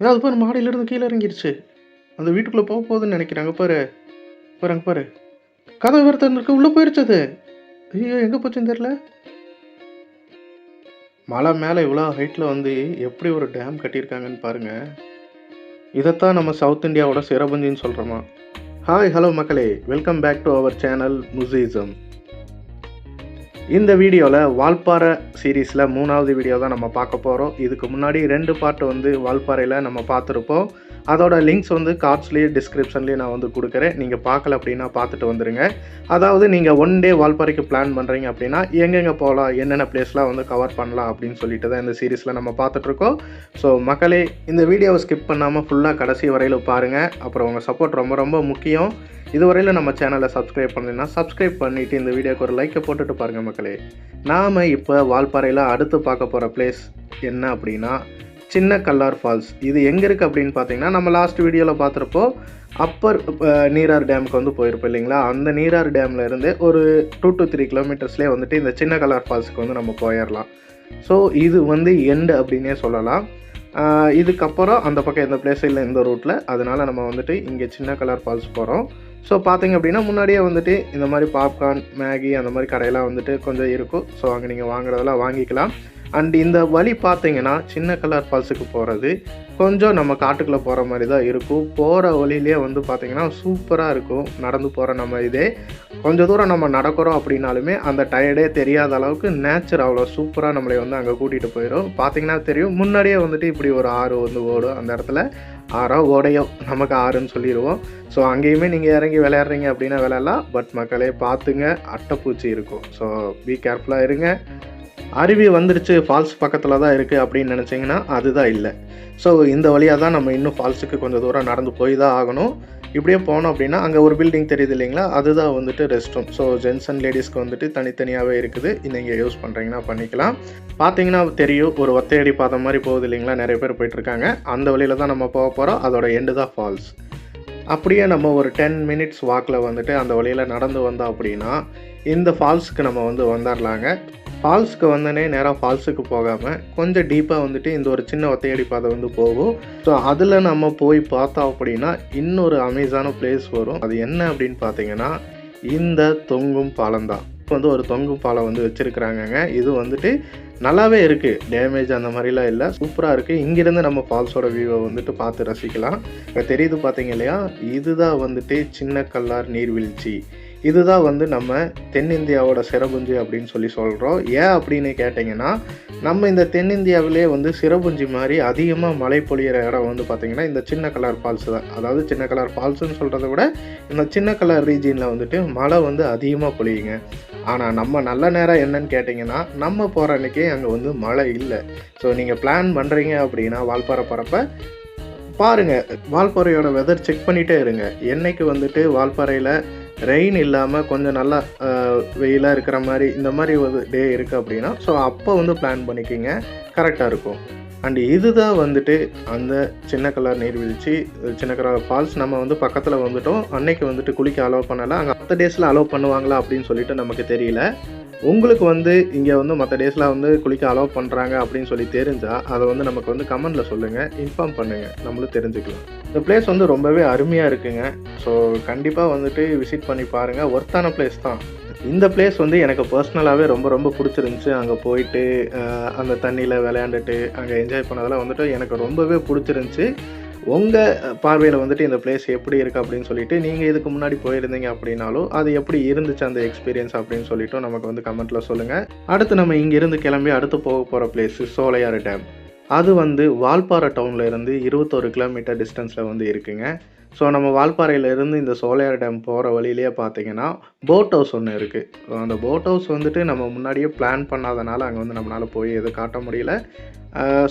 ஏன் அது பாரு மாடியிலேருந்து கீழே இறங்கிருச்சு. அந்த வீட்டுக்குள்ளே போக போகுதுன்னு நினைக்கிறாங்க பாரு. பாரு அங்கே பாரு. கதவு வேறு திறந்துருக்கு. உள்ளே போயிருச்சு அது. ஐயோ எங்கே போச்சுன்னு தெரில மலை மேலே இவ்வளோ ஹைட்டில் வந்து எப்படி ஒரு டேம் கட்டியிருக்காங்கன்னு பாருங்கள் இதைத்தான் நம்ம சவுத் இந்தியாவோட சிறபஞ்சின்னு சொல்கிறோமா ஹாய் ஹலோ மக்களே. Welcome back to our channel முசிசம் இந்த வீடியோவில் வால்பாறை சீரீஸில் மூணாவது வீடியோ தான் நம்ம பார்க்க போகிறோம் இதுக்கு முன்னாடி ரெண்டு பார்ட் வந்து வால்பாறையில் நம்ம பார்த்துருப்போம். அதோட லிங்க்ஸ் வந்து கார்ட்ஸ்லேயே டிஸ்கிரிப்ஷன்லேயே நான் வந்து கொடுக்குறேன். நீங்கள் பார்க்கல அப்படின்னா பார்த்துட்டு வந்துடுங்க அதாவது நீங்கள் ஒன் டே வால்பாறைக்கு பிளான் பண்ணுறீங்க அப்படின்னா எங்கெங்கே போகலாம் என்னென்ன பிளேஸ்லாம் வந்து கவர் பண்ணலாம் அப்படின்னு சொல்லிட்டு தான் இந்த சீரீஸில் நம்ம பார்த்துட்ருக்கோம் ஸோ மக்களே இந்த வீடியோவை ஸ்கிப் பண்ணாமல் ஃபுல்லாக கடைசி வரையில் பாருங்கள் அப்புறம் உங்கள் சப்போர்ட் ரொம்ப ரொம்ப முக்கியம். இதுவரையில் நம்ம சேனலை சப்ஸ்கிரைப் பண்ணலைன்னா சப்ஸ்கிரைப் பண்ணிவிட்டு இந்த வீடியோக்கு ஒரு லைக்கை போட்டுட்டு பாருங்கள் மக்களே. நாம் இப்போ வால்பாறையில் அடுத்து பார்க்க போகிற பிளேஸ் என்ன அப்படின்னா சின்ன கல்லார் ஃபால்ஸ். இது எங்கே இருக்குது அப்படின்னு பார்த்தீங்கன்னா நம்ம லாஸ்ட் வீடியோவில் பார்த்துருப்போ அப்பர் நீரார் டேமுக்கு வந்து போயிருப்போம் இல்லைங்களா? அந்த நீரார் டேமில் இருந்து ஒரு டூ டு த்ரீ கிலோமீட்டர்ஸ்லேயே வந்துட்டு இந்த சின்ன கல்லார் ஃபால்ஸுக்கு வந்து நம்ம போயிடலாம் ஸோ இது வந்து எண்டு அப்படின்னே சொல்லலாம். இதுக்கப்புறம் அந்த பக்கம் எந்த பிளேஸ் இல்லை இந்த ரூட்டில் அதனால் நம்ம வந்துட்டு இங்கே சின்ன கலர் ஃபால்ஸ் போகிறோம் ஸோ பார்த்தீங்க அப்படின்னா முன்னாடியே வந்துட்டு இந்த மாதிரி பாப்கார்ன் மேகி அந்த மாதிரி கடையெல்லாம் வந்துட்டு கொஞ்சம் இருக்கும். ஸோ அங்கே நீங்கள் வாங்குறதெல்லாம் வாங்கிக்கலாம். அண்ட் இந்த வழி பார்த்தீங்கன்னா சின்ன கலர் ஃபால்ஸுக்கு போகிறது கொஞ்சம் நம்ம காட்டுக்குள்ளே போகிற மாதிரி தான் இருக்கும். போகிற வழியிலே வந்து பார்த்திங்கன்னா சூப்பராக இருக்கும். நடந்து போகிற நம்ம இதே. கொஞ்சம் தூரம் நம்ம நடக்கிறோம் அப்படின்னாலுமே அந்த டயர்டே தெரியாத அளவுக்கு நேச்சர் அவ்வளோ சூப்பராக நம்மளை வந்து அங்கே கூட்டிகிட்டு போயிடும் பார்த்தீங்கன்னா தெரியும் முன்னாடியே வந்துட்டு இப்படி ஒரு ஆறு வந்து ஓடும். அந்த இடத்துல ஆறோ ஓடையோ நமக்கு ஆறுன்னு சொல்லிடுவோம். ஸோ அங்கேயுமே நீங்கள் இறங்கி விளையாடுறீங்க அப்படின்னா விளையாடலாம். பட் மக்களே பார்த்துங்க. அட்டைப்பூச்சி இருக்கும். ஸோ பி கேர்ஃபுல்லாக இருங்க. அருவி வந்துருச்சு ஃபால்ஸ் பக்கத்தில் தான் இருக்குது அப்படின்னு நினச்சிங்கன்னா அதுதான் இல்லை. ஸோ இந்த வழியாக தான் நம்ம இன்னும் ஃபால்ஸுக்கு கொஞ்சம் தூரம் நடந்து போய் தான் ஆகணும். இப்படியே போனோம் அப்படின்னா அங்கே ஒரு பில்டிங் தெரியுது இல்லைங்களா? அதுதான் வந்துட்டு rest room so gents and லேடிஸ்க்கு வந்துட்டு தனித்தனியாகவே இருக்குது. நீங்கள் யூஸ் பண்ணுறீங்கன்னா பண்ணிக்கலாம். பார்த்தீங்கன்னா தெரியும் ஒரு ஒத்தையடி பாதை மாதிரி போகுது இல்லைங்களா? நிறைய பேர் போயிட்டுருக்காங்க. அந்த வழியில் தான் நம்ம போக போகிறோம் அதோட எண்டு தான் ஃபால்ஸ் அப்படியே நம்ம ஒரு டென் மினிட்ஸ் வாக்கில் வந்துட்டு அந்த வழியில் நடந்து வந்தோம் அப்படின்னா இந்த ஃபால்ஸுக்கு நம்ம வந்து வந்துடலாங்க ஃபால்ஸுக்கு வந்தனே நேராக ஃபால்ஸுக்கு போகாமல் கொஞ்சம் டீப்பாக வந்துட்டு இந்த ஒரு சின்ன ஒத்தையடி பாதை வந்து போகும். ஸோ அதில் நம்ம போய் பார்த்தோம் அப்படின்னா இன்னொரு அமேசான பிளேஸ் வரும். அது என்ன அப்படின்னு பார்த்தீங்கன்னா இந்த தொங்கும் பாலம் தான். இப்போ வந்து ஒரு தொங்கும் பாலம் வந்து வச்சுருக்குறாங்கங்க. இது வந்துட்டு நல்லாவே இருக்குது டேமேஜ் அந்த மாதிரிலாம் இல்லை. சூப்பராக இருக்குது இங்கேருந்து நம்ம ஃபால்ஸோட வியூவை வந்துட்டு பார்த்து ரசிக்கலாம். இப்போ தெரியுது பார்த்தீங்க இல்லையா? இதுதான் வந்துட்டு சின்ன கல்லார் நீர்வீழ்ச்சி. இதுதான் வந்து நம்ம தென்னிந்தியாவோட சிறபுஞ்சி அப்படின்னு சொல்லி சொல்கிறோம் ஏன் அப்படின்னு கேட்டிங்கன்னா நம்ம இந்த தென்னிந்தியாவிலே வந்து சிறபுஞ்சி மாதிரி அதிகமாக மழை பொழியிற இடம் வந்து பார்த்திங்கன்னா இந்த சின்ன கலர் ஃபால்ஸ் தான். அதாவது சின்ன கலர் ஃபால்ஸ்னு சொல்கிறத விட இந்த சின்ன கலர் ரீஜியனில் வந்துட்டு மழை வந்து அதிகமாக பொழியுங்க. ஆனால் நம்ம நல்ல நேரம் என்னன்னு கேட்டிங்கன்னா நம்ம போகிற அன்றைக்கே அங்கே வந்து மழை இல்லை. ஸோ நீங்கள் பிளான் பண்ணுறீங்க அப்படின்னா வால்பாறை போகிறப்ப பாருங்கள் வால்பாறையோட வெதர் செக் பண்ணிகிட்டே இருங்க. என்றைக்கு வந்துட்டு வால்பாறையில் ரெயின் இல்லாமல் கொஞ்சம் நல்லா வெயிலாக இருக்கிற மாதிரி இந்த மாதிரி ஒரு டே இருக்குது அப்படின்னா ஸோ அப்போ வந்து பிளான் பண்ணிக்கிங்க. கரெக்டாக இருக்கும். அண்ட் இதுதான் வந்துட்டு அந்த சின்ன கலர் நீர்வீழ்ச்சி சின்ன கலர் ஃபால்ஸ் நம்ம வந்து பக்கத்தில் வந்துட்டோம். அன்னைக்கு வந்துட்டு குளிக்க அலோவ் பண்ணலை. அங்கே மற்ற டேஸில் அலோவ் பண்ணுவாங்களா அப்படின்னு சொல்லிட்டு நமக்கு தெரியல. உங்களுக்கு வந்து இங்கே வந்து மற்ற டேஸில் வந்து குளிக்க அலோவ் பண்ணுறாங்க அப்படின்னு சொல்லி தெரிஞ்சால் அதை வந்து நமக்கு வந்து கமெண்டில் சொல்லுங்கள் இன்ஃபார்ம் பண்ணுங்கள் நம்மளும் தெரிஞ்சுக்கலாம். இந்த பிளேஸ் வந்து ரொம்பவே அருமையாக இருக்குங்க. ஸோ கண்டிப்பாக வந்துட்டு விசிட் பண்ணி பாருங்கள் ஒர்த்தான பிளேஸ் தான். இந்த பிளேஸ் வந்து எனக்கு பர்சனலாகவே ரொம்ப ரொம்ப பிடிச்சிருந்துச்சி. அங்கே போயிட்டு அந்த தண்ணியில் விளையாண்டுட்டு அங்கே என்ஜாய் பண்ணதெல்லாம் வந்துட்டு எனக்கு ரொம்பவே பிடிச்சிருந்துச்சி. உங்கள் பார்வையில் வந்துட்டு இந்த பிளேஸ் எப்படி இருக்குது அப்படின்னு சொல்லிட்டு நீங்கள் இதுக்கு முன்னாடி போயிருந்தீங்க அப்படின்னாலும் அது எப்படி இருந்துச்சு அந்த எக்ஸ்பீரியன்ஸ் அப்படின்னு சொல்லிட்டு நமக்கு வந்து கமெண்ட்டில் சொல்லுங்கள் அடுத்து நம்ம இங்கேருந்து கிளம்பி அடுத்து போக போகிற பிளேஸு சோலையாறு டேம் அது வந்து வால்பாறை டவுனில் இருந்து இருபத்தொரு கிலோமீட்டர் டிஸ்டன்ஸில் வந்து இருக்குங்க. ஸோ நம்ம வால்பாறையிலேருந்து இந்த சோலையார் டேம் போகிற வழியிலேயே பார்த்தீங்கன்னா போட் ஹவுஸ் ஒன்று இருக்குது அந்த போட் ஹவுஸ் வந்துட்டு நம்ம முன்னாடியே பிளான் பண்ணாதனால அங்கே வந்து நம்மளால் போய் எதுவும் காட்ட முடியல.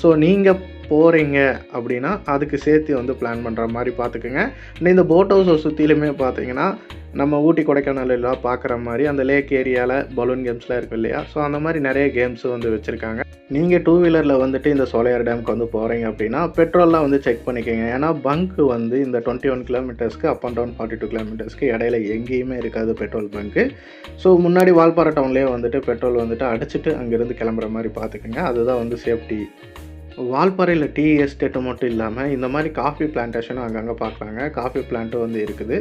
ஸோ நீங்கள் போகிறீங்க அப்படின்னா அதுக்கு சேர்த்து வந்து பிளான் பண்ணுற மாதிரி பார்த்துக்குங்க இந்த போட் ஹவுஸை சுற்றிலுமே பார்த்தீங்கன்னா நம்ம ஊட்டி கொடைக்கானல் பார்க்குற மாதிரி அந்த லேக் ஏரியாவில் பலூன் கேம்ஸ்லாம் இருக்கு இல்லையா? ஸோ அந்த மாதிரி நிறைய கேம்ஸும் வந்து வச்சுருக்காங்க. நீங்கள் டூ வீலரில் வந்துட்டு இந்த சோலையார் டேம்க்கு வந்து போகிறீங்க அப்படின்னா பெட்ரோல்லாம் வந்து செக் பண்ணிக்கோங்க. ஏன்னா பங்க் வந்து இந்த twenty one கிலோமீட்டர்ஸ்க்கு up and down forty two கிலோமீட்டர்ஸ்க்கு இடையில எங்கேயுமே இருக்காது பெட்ரோல் பங்க்கு ஸோ முன்னாடி வால்பாறை டவுன்லேயே வந்துட்டு பெட்ரோல் வந்துட்டு அடிச்சுட்டு அங்கேருந்து கிளம்புற மாதிரி பார்த்துக்கோங்க. அதுதான் வந்து சேஃப்டி வால்பாறையில் டீ எஸ்டேட்டு மட்டும் இல்லாமல் இந்த மாதிரி காஃபி பிளான்டேஷனும் அங்கங்கே பார்க்குறாங்க காஃபி பிளான்ட்டும் வந்து இருக்குது.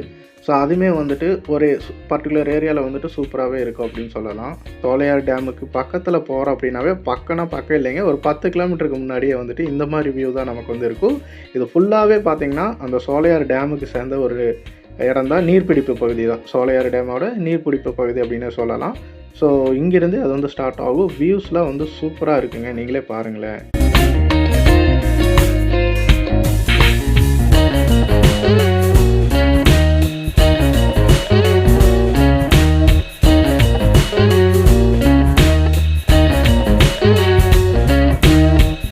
ஸோ அதுவுமே வந்துட்டு ஒரு பர்டிகுலர் ஏரியாவில் வந்துட்டு சூப்பராகவே இருக்கும் அப்படின்னு சொல்லலாம். சோலையார் டேமுக்கு பக்கத்தில் போகிறோம் அப்படின்னாவே பக்கம்னா பக்கம் இல்லைங்க. ஒரு பத்து கிலோமீட்டருக்கு முன்னாடியே வந்துட்டு இந்த மாதிரி வியூ தான் நமக்கு வந்து இருக்கும். இது ஃபுல்லாகவே பார்த்திங்கன்னா அந்த சோலையார் டேமுக்கு சேர்ந்த ஒரு இடம் தான் நீர்பிடிப்பு பகுதி தான். சோலையார் டேமோட நீர்பிடிப்பு பகுதி அப்படின்னு சொல்லலாம். ஸோ இங்கேருந்து அது வந்து ஸ்டார்ட் ஆகும். வியூஸ்லாம் வந்து சூப்பராக இருக்குங்க. நீங்களே பாருங்களேன்.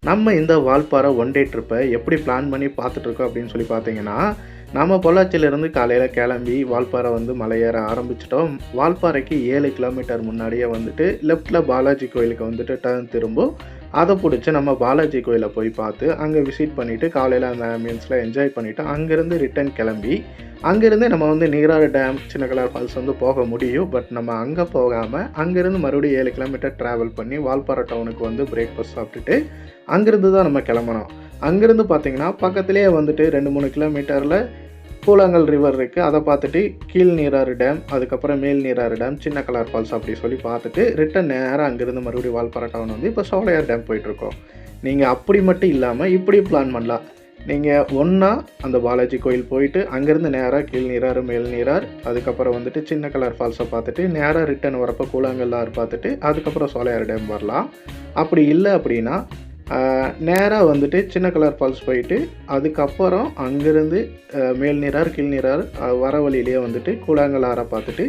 நம்ம இந்த வால்பாறை ஒன் டே ட்ரிப்பை எப்படி பிளான் பண்ணி பார்த்துட்ருக்கோம் அப்படின்னு சொல்லி பார்த்தீங்கன்னா நம்ம பொள்ளாச்சியிலேருந்து காலையில் கிளம்பி வால்பாறை வந்து மலையேற ஆரம்பிச்சிட்டோம். வால்பாறைக்கு ஏழு கிலோமீட்டர் முன்னாடியே வந்துட்டு லெஃப்டில் பாலாஜி கோயிலுக்கு வந்துட்டு டர்ன் திரும்பும். அதை பிடிச்சி நம்ம பாலாஜி கோயிலை போய் பார்த்து அங்கே விசிட் பண்ணிவிட்டு காலையில் அந்த ஆம்பியன்ஸில் என்ஜாய் பண்ணிவிட்டு அங்கேருந்து ரிட்டர்ன் கிளம்பி அங்கேருந்து நம்ம வந்து நீராறு டேம் சின்ன கலர் ஃபால்ஸ் வந்து போக முடியும். பட் நம்ம அங்கே போகாமல் அங்கேருந்து மறுபடியும் ஏழு கிலோமீட்டர் ட்ராவல் பண்ணி வால்பாறை டவுனுக்கு வந்து பிரேக்ஃபாஸ்ட் சாப்பிட்டுட்டு அங்கேருந்து தான் நம்ம கிளம்பணும். அங்கேருந்து பார்த்தீங்கன்னா பக்கத்துலேயே வந்துட்டு ரெண்டு மூணு கிலோமீட்டரில் கூழாங்கல் ரிவர் இருக்குது அதை பார்த்துட்டு கீழ் நீராறு டேம் அதுக்கப்புறம் மேல் நீராறு டேம் சின்ன கலர் ஃபால்ஸ் அப்படி சொல்லி பார்த்துட்டு ரிட்டன் நேராக அங்கேருந்து மறுபடியும் வால்பாறை டவுன் வந்து இப்போ சோலையார் டேம் போயிட்டுருக்கோம். நீங்கள் அப்படி மட்டும் இல்லாமல் இப்படி பிளான் பண்ணலாம். நீங்கள் ஒன்றா அந்த பாலாஜி கோயில் போயிட்டு அங்கேருந்து நேராக கீழ் நீராறு மேல் நீரார் அதுக்கப்புறம் வந்துட்டு சின்ன கலர் ஃபால்ஸை பார்த்துட்டு நேராக ரிட்டன் வரப்போ கூழாங்கல்லாறு பார்த்துட்டு அதுக்கப்புறம் சோலையார் டேம் வரலாம். அப்படி இல்லை அப்படின்னா நேராக வந்துட்டு சின்ன கலர் ஃபால்ஸ் போயிட்டு அதுக்கப்புறம் அங்கேருந்து மேல் நீரார் கீழ் நீரார் வர வழியிலேயே வந்துட்டு கூழாங்கலாரை பார்த்துட்டு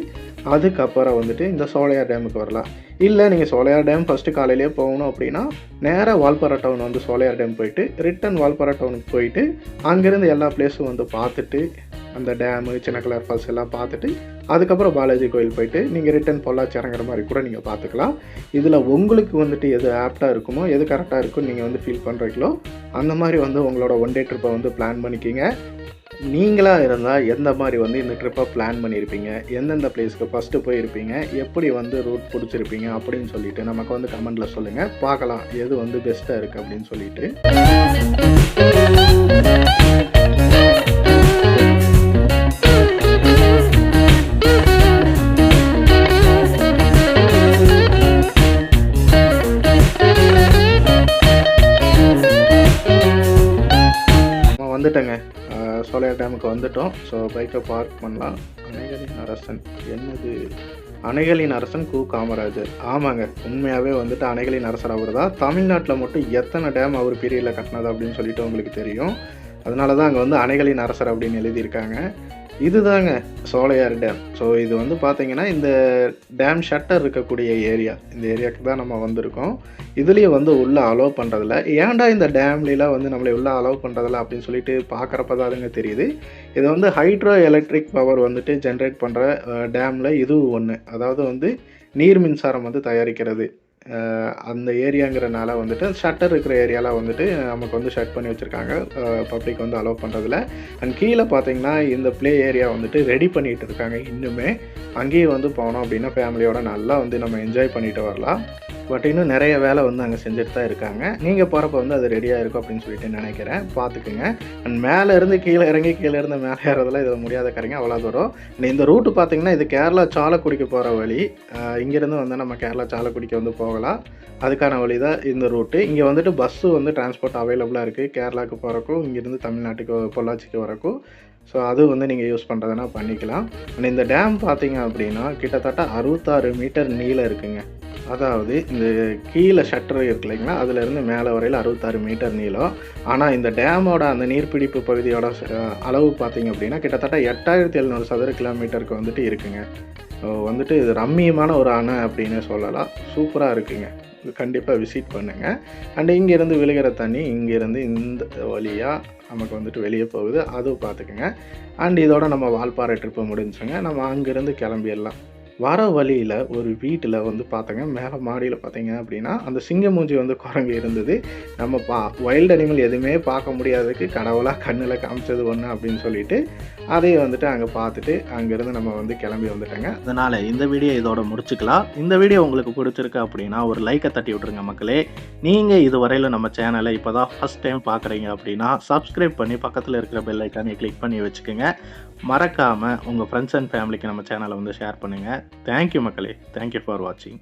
அதுக்கப்புறம் வந்துட்டு இந்த சோலையார் டேமுக்கு வரலாம். இல்லை நீங்கள் சோலையார் டேம் ஃபஸ்ட்டு காலையிலேயே போகணும் அப்படின்னா நேராக வால்பாரா டவுன் வந்து சோலையார் டேம் போயிட்டு ரிட்டன் வால்பாரா டவுனுக்கு போயிட்டு அங்கேருந்து எல்லா பிளேஸும் வந்து பார்த்துட்டு அந்த டேமு சின்ன கலர் ஃபால்ஸ் எல்லாம் பார்த்துட்டு அதுக்கப்புறம் பாலாஜி கோயில் போயிட்டு நீங்கள் ரிட்டன் பொள்ளாச்சி இறங்குற மாதிரி கூட நீங்கள் பார்த்துக்கலாம். இதில் உங்களுக்கு வந்துட்டு எது ஆப்டாக இருக்குமோ எது கரெக்டாக இருக்கும் நீங்கள் வந்து ஃபீல் பண்ணுறீங்களோ அந்த மாதிரி வந்து உங்களோட ஒன் டே ட்ரிப்பை வந்து பிளான் பண்ணிக்கிங்க. நீங்களாக இருந்தால் எந்த மாதிரி வந்து இந்த ட்ரிப்பை பிளான் பண்ணியிருப்பீங்க எந்தெந்த பிளேஸ்க்கு ஃபஸ்ட்டு போயிருப்பீங்க? எப்படி வந்து ரூட் பிடிச்சிருப்பீங்க? அப்படின்னு சொல்லிட்டு நமக்கு வந்து கமெண்டில் சொல்லுங்கள் பார்க்கலாம். எது வந்து பெஸ்ட்டாக இருக்குது அப்படின்னு சொல்லிட்டு. டேமுக்கு வந்துட்டோம். ஸோ பைக்கை பார்க் பண்ணலாம். அணைகளின் அரசன். என்னது? அணைகளின் அரசன் கு. காமராஜர். ஆமாங்க. உண்மையாகவே வந்துட்டு அணைகளின் அரசர் அவர் தான் தமிழ்நாட்டில் மட்டும் எத்தனை டேம் அவர் பீரியடில் கட்டினது அப்படின்னு சொல்லிட்டு உங்களுக்கு தெரியும். அதனால தான் அங்கே வந்து அணைகளின் அரசர் அப்படின்னு எழுதியிருக்காங்க. இதுதாங்க சோலையார் டேம் ஸோ இது வந்து பார்த்தீங்கன்னா இந்த டேம் ஷட்டர் இருக்கக்கூடிய ஏரியா இந்த ஏரியாவுக்கு தான் நம்ம வந்திருக்கோம். இதுலேயும் வந்து உள்ளே அலோவ் பண்ணுறதில்ல ஏன்டா இந்த டேம்லாம் வந்து நம்மளை உள்ளே அலோவ் பண்ணுறதில்ல அப்படின்னு சொல்லிட்டு பார்க்குறப்ப தான் அதுங்க தெரியுது. இது வந்து ஹைட்ரோ எலக்ட்ரிக் பவர் வந்துட்டு ஜென்ரேட் பண்ணுற டேமில் இதுவும் ஒன்று அதாவது வந்து நீர் மின்சாரம் வந்து தயாரிக்கிறது. அந்த ஏரியாங்கிறனால வந்துட்டு ஷட்டர் இருக்கிற ஏரியாவில் வந்துட்டு நமக்கு வந்து ஷட் பண்ணி வச்சுருக்காங்க. பப்ளிக் வந்து அலோவ் பண்ணுறதில்ல அண்ட் கீழே பார்த்தீங்கன்னா இந்த ப்ளே ஏரியா வந்துட்டு ரெடி பண்ணிகிட்டு இருக்காங்க. இன்னுமே அங்கேயே வந்து போனோம் அப்படின்னா ஃபேமிலியோட நல்லா வந்து நம்ம என்ஜாய் பண்ணிட்டு வரலாம். பட் இன்னும் நிறைய வேலை வந்து அங்கே செஞ்சுட்டு தான் இருக்காங்க. நீங்கள் போகிறப்ப வந்து அது ரெடியாக இருக்கும் அப்படின்னு சொல்லிட்டு நினைக்கிறேன். பார்த்துக்குங்க. அண்ட் மேலே இருந்து கீழே இறங்கி கீழே இருந்து மேலே ஏறதெல்லாம் இதில் முடியாத கரைங்க. அவ்வளோ தூரம். அண்ட் இந்த ரூட்டு பார்த்தீங்கன்னா இது கேரளா சாலக்குடிக்கு போகிற வழி. இங்கேருந்து வந்து நம்ம கேரளா சாலக்குடிக்கு வந்து போகலாம். அதுக்கான வழி தான் இந்த ரூட்டு இங்கே வந்துட்டு பஸ்ஸு வந்து டிரான்ஸ்போர்ட் அவைலபிளாக இருக்குது கேரளாவுக்கு போகிறக்கும் இங்கேருந்து தமிழ்நாட்டுக்கு பொள்ளாச்சிக்கு வரக்கும். ஸோ அது வந்து நீங்கள் யூஸ் பண்ணுறதுனா பண்ணிக்கலாம். அண்ட் இந்த டேம் பார்த்தீங்க அப்படின்னா கிட்டத்தட்ட அறுபத்தாறு மீட்டர் நீளம் இருக்குங்க. அதாவது இந்த கீழே ஷட்டர் இருக்கு இல்லைங்களா? அதுலேருந்து மேலே வரையில் அறுபத்தாறு மீட்டர் நீளம். ஆனால் இந்த டேமோட அந்த நீர்பிடிப்பு பகுதியோட அளவு பார்த்தீங்க அப்படின்னா கிட்டத்தட்ட எட்டாயிரத்தி எழுநூறு சதுர கிலோமீட்டருக்கு வந்துட்டு இருக்குங்க. ஸோ வந்துட்டு இது ரம்மியமான ஒரு அணை அப்படின்னு சொல்லலாம். சூப்பராக இருக்குங்க. இது கண்டிப்பாக விசிட் பண்ணுங்கள் அண்ட் இங்கேருந்து விழுகிற தண்ணி இங்கேருந்து இந்த வழியாக நமக்கு வந்துட்டு வெளியே போகுது. அதுவும் பார்த்துக்குங்க. அண்ட் இதோட நம்ம வால்பாறை ட்ரிப்பு முடிஞ்சுங்க. நம்ம அங்கேருந்து கிளம்பிடலாம். வர வழியில் ஒரு வீட்டில் வந்து பார்த்தங்க மேலே மாடியில் பார்த்தீங்க அப்படின்னா அந்த சிங்க மூஞ்சி வந்து குரங்கு இருந்தது. நம்ம பா வைல்டு அனிமல் எதுவுமே பார்க்க முடியாததுக்கு கடவுளாக கண்ணில் காமிச்சது ஒன்று அப்படின்னு சொல்லிட்டு அதையே வந்துட்டு அங்கே பார்த்துட்டு அங்கேருந்து நம்ம வந்து கிளம்பி வந்துட்டோங்க. அதனால் இந்த வீடியோ இதோட முடிச்சுக்கலாம். இந்த வீடியோ உங்களுக்கு பிடிச்சிருக்கு அப்படின்னா ஒரு லைக்கை தட்டி விட்ருங்க மக்களே. நீங்கள் இதுவரையில் நம்ம சேனலை இப்போ தான் ஃபஸ்ட் டைம் பார்க்குறீங்க அப்படின்னா சப்ஸ்கிரைப் பண்ணி பக்கத்தில் இருக்கிற பெல் ஐக்கானை கிளிக் பண்ணி வச்சுக்கோங்க. மறக்காமல் உங்கள் ஃப்ரெண்ட்ஸ் அண்ட் ஃபேமிலிக்கு நம்ம சேனலை வந்து ஷேர் பண்ணுங்கள் தேங்க்யூ மக்களே. தேங்க்யூ ஃபார் வாட்சிங்